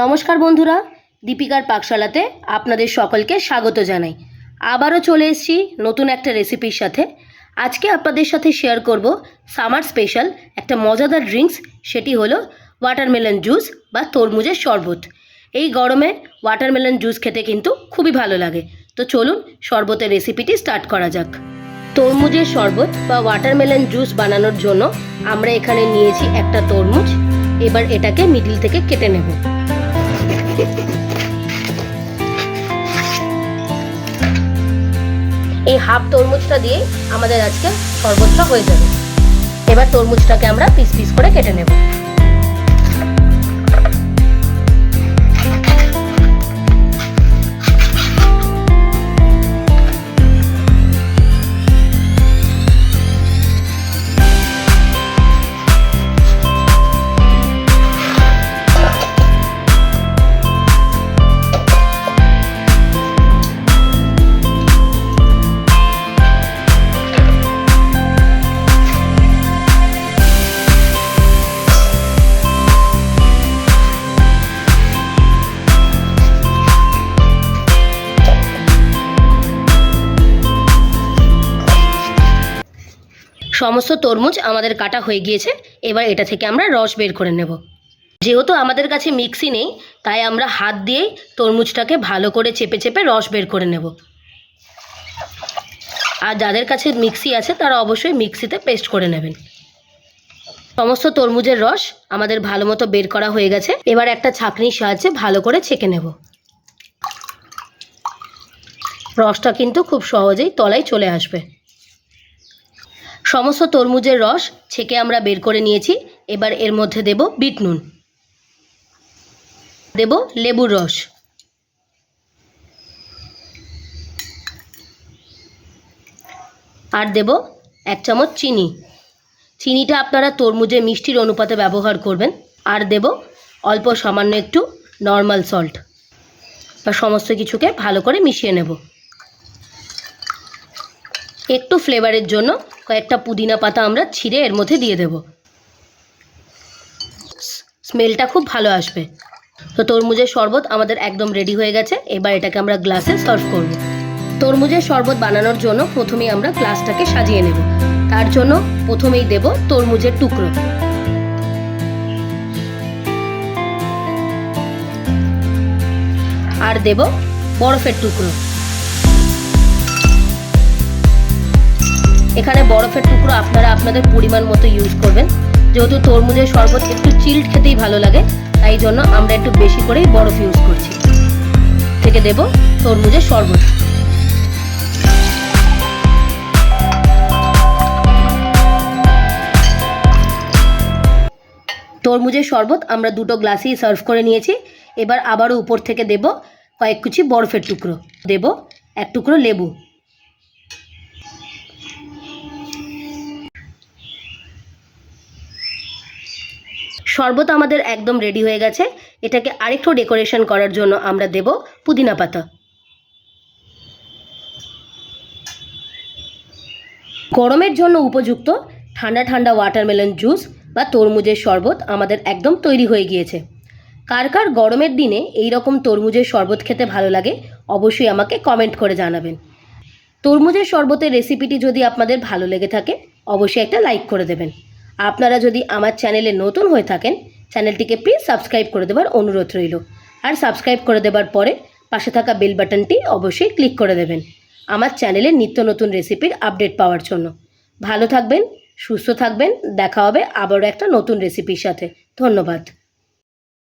নমস্কার বন্ধুরা, দীপিকার পাকশালাতে আপনাদের সকলকে স্বাগত জানাই। আবারও চলে এসেছি নতুন একটা রেসিপির সাথে। আজকে আপনাদের সাথে শেয়ার করব সামার স্পেশাল একটা মজাদার ড্রিঙ্কস সেটি হলো ওয়াটারমেলন জুস বা তরমুজের শরবত। এই গরমে ওয়াটারমেলন জুস খেতে কিন্তু খুবই ভালো লাগে। তো চলুন শরবতের রেসিপিটি স্টার্ট করা যাক। তরমুজের শরবত বা ওয়াটারমেলন জুস বানানোর জন্য আমরা এখানে নিয়েছি একটা তরমুজ। এবার এটাকে মিডিল থেকে কেটে নেব। এই হাফ তরমুজটা দিয়ে আমাদের আজকে শরবতটা হয়ে যাবে। এবার তরমুজটাকে আমরা পিস পিস করে কেটে নেব। সমস্ত তরমুজ আমাদের কাটা হয়ে গিয়েছে, এবার এটা থেকে আমরা রস বের করে নেব। যেহেতু আমাদের কাছে মিক্সি নেই, তাই আমরা হাত দিয়েই তরমুজটাকে ভালো করে চেপে চেপে রস বের করে নেব। আর যাদের কাছে মিক্সি আছে, তারা অবশ্যই মিক্সিতে পেস্ট করে নেবেন। সমস্ত তরমুজের রস আমাদের ভালো মতো বের করা হয়ে গেছে, এবার একটা ছাঁকনির সাহায্যে ভালো করে ছেঁকে নেব। রসটা কিন্তু খুব সহজেই তলায় চলে আসবে। সমস্ত তরমুজের রস ছেঁকে আমরা বের করে নিয়েছি। এবার এর মধ্যে দেব বিট নুন। দেব লেবুর রস। আর দেব এক চামচ চিনি। চিনিটা আপনারা তরমুজের মিষ্টির অনুপাতে ব্যবহার করবেন। আর দেব অল্প সামান্য একটু নর্মাল সল্ট। বা সমস্ত কিছুকে ভালো করে মিশিয়ে নেব। একটু ফ্লেভারের জন্য কয়েকটা পুদিনা পাতা আমরা ছিঁড়ে এর মধ্যে দিয়ে দেব। স্মেলটা খুব ভালো আসবে। তো তরমুজের শরবত আমাদের একদম রেডি হয়ে গেছে। এবার এটাকে আমরা গ্লাসে সার্ভ করব। তরমুজের শরবত বানানোর জন্য প্রথমেই আমরা গ্লাসটাকে সাজিয়ে নেব। তার জন্য প্রথমেই দেব তরমুজের টুকরো। আর দেব বরফের টুকরো। এখানে বরফের টুকরো আপনারা আপনাদের পরিমাণ মতো ইউজ করবেন। যেহেতু তরমুজের শরবত একটু চিল্ড খেতেই ভালো লাগে, তাই জন্য আমরা একটু বেশি করেই বরফ ইউজ করছি। থেকে দেব তরমুজের শরবত। তরমুজের শরবত আমরা দুটো গ্লাসেই সার্ভ করে নিয়েছি। এবার আবারও উপর থেকে দেব কয়েক কুচি বরফের টুকরো। দেব এক টুকরো লেবু। শরবত আমাদের একদম রেডি হয়ে গেছে। এটাকে আরেকটু ডেকোরেশন করার জন্য আমরা দেব পুদিনা পাতা। গরমের জন্য উপযুক্ত ঠান্ডা ঠান্ডা ওয়াটারমেলন জুস বা তরমুজের শরবত আমাদের একদম তৈরি হয়ে গিয়েছে। কার কার গরমের দিনে এই রকম তরমুজের শরবত খেতে ভালো লাগে, অবশ্যই আমাকে কমেন্ট করে জানাবেন। তরমুজের শরবতের রেসিপিটি যদি আপনাদের ভালো লেগে থাকে, অবশ্যই একটা লাইক করে দেবেন। আপনারা যদি আমার চ্যানেলে নতুন হয়ে থাকেন, চ্যানেলটিকে প্লিজ সাবস্ক্রাইব করে দেবার অনুরোধ রইল। আর সাবস্ক্রাইব করে দেবার পরে পাশে থাকা বেল বাটনটি অবশ্যই ক্লিক করে দেবেন। আমার চ্যানেলে নিত্য নতুন রেসিপির আপডেট পাওয়ার জন্য। ভালো থাকবেন, সুস্থ থাকবেন, দেখা হবে আবারও একটা নতুন রেসিপির সাথে। ধন্যবাদ।